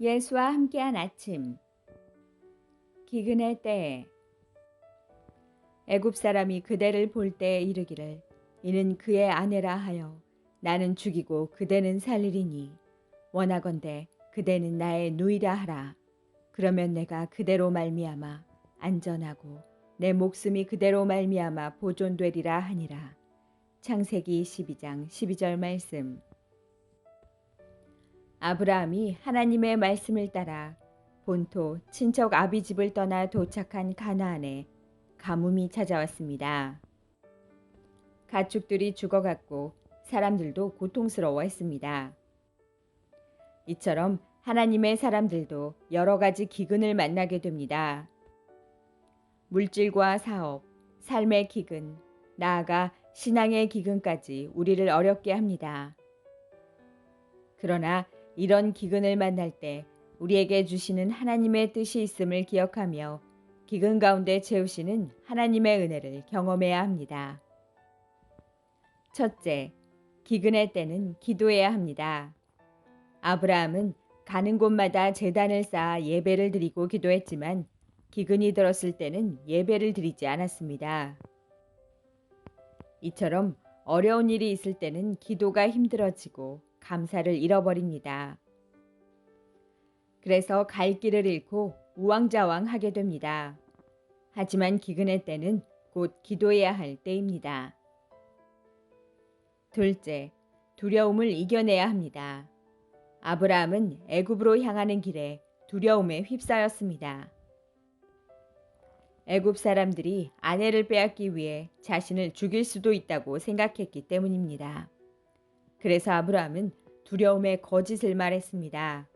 예수와 함께한 아침. 기근의 때에 애굽 사람이 그대를 볼때 이르기를 이는 그의 아내라 하여 나는 죽이고 그대는 살리리니 원하건대 그대는 나의 누이라 하라. 그러면 내가 그대로 말미암아 안전하고 내 목숨이 그대로 말미암아 보존되리라 하니라. 창세기 12장 12절 말씀 아브라함이 하나님의 말씀을 따라 본토 친척 아비 집을 떠나 도착한 가나안에 가뭄이 찾아왔습니다. 가축들이 죽어갔고 사람들도 고통스러워했습니다. 이처럼 하나님의 사람들도 여러 가지 기근을 만나게 됩니다. 물질과 사업, 삶의 기근, 나아가 신앙의 기근까지 우리를 어렵게 합니다. 그러나 이런 기근을 만날 때 우리에게 주시는 하나님의 뜻이 있음을 기억하며 기근 가운데 채우시는 하나님의 은혜를 경험해야 합니다. 첫째, 기근의 때는 기도해야 합니다. 아브라함은 가는 곳마다 재단을 쌓아 예배를 드리고 기도했지만 기근이 들었을 때는 예배를 드리지 않았습니다. 이처럼 어려운 일이 있을 때는 기도가 힘들어지고 감사를 잃어버립니다. 그래서 갈 길을 잃고 우왕좌왕하게 됩니다. 하지만 기근의 때는 곧 기도해야 할 때입니다. 둘째, 두려움을 이겨내야 합니다. 아브라함은 애굽으로 향하는 길에 두려움에 휩싸였습니다. 애굽 사람들이 아내를 빼앗기 위해 자신을 죽일 수도 있다고 생각했기 때문입니다. 그래서 아브라함은 두려움에 거짓을 말했습니다.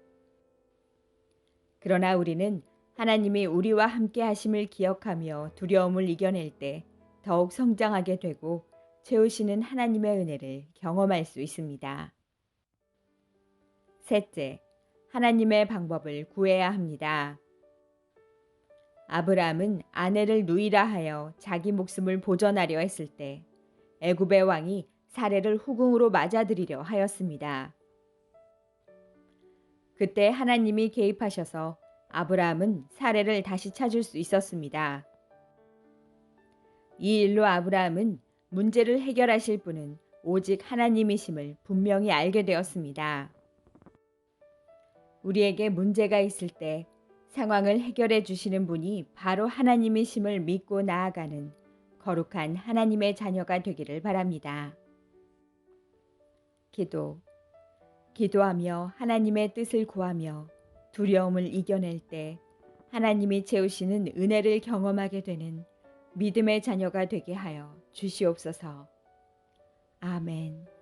그러나 우리는 하나님이 우리와 함께 하심을 기억하며 두려움을 이겨낼 때 더욱 성장하게 되고 채우시는 하나님의 은혜를 경험할 수 있습니다. 셋째, 하나님의 방법을 구해야 합니다. 아브라함은 아내를 누이라 하여 자기 목숨을 보전하려 했을 때 애굽의 왕이 사례를 후궁으로 맞아들이려 하였습니다. 그때 하나님이 개입하셔서 아브라함은 사례를 다시 찾을 수 있었습니다. 이 일로 아브라함은 문제를 해결하실 분은 오직 하나님이심을 분명히 알게 되었습니다. 우리에게 문제가 있을 때 상황을 해결해 주시는 분이 바로 하나님이심을 믿고 나아가는 거룩한 하나님의 자녀가 되기를 바랍니다. 기도. 기도하며 하나님의 뜻을 구하며 두려움을 이겨낼 때 하나님이 채우시는 은혜를 경험하게 되는 믿음의 자녀가 되게 하여 주시옵소서. 아멘.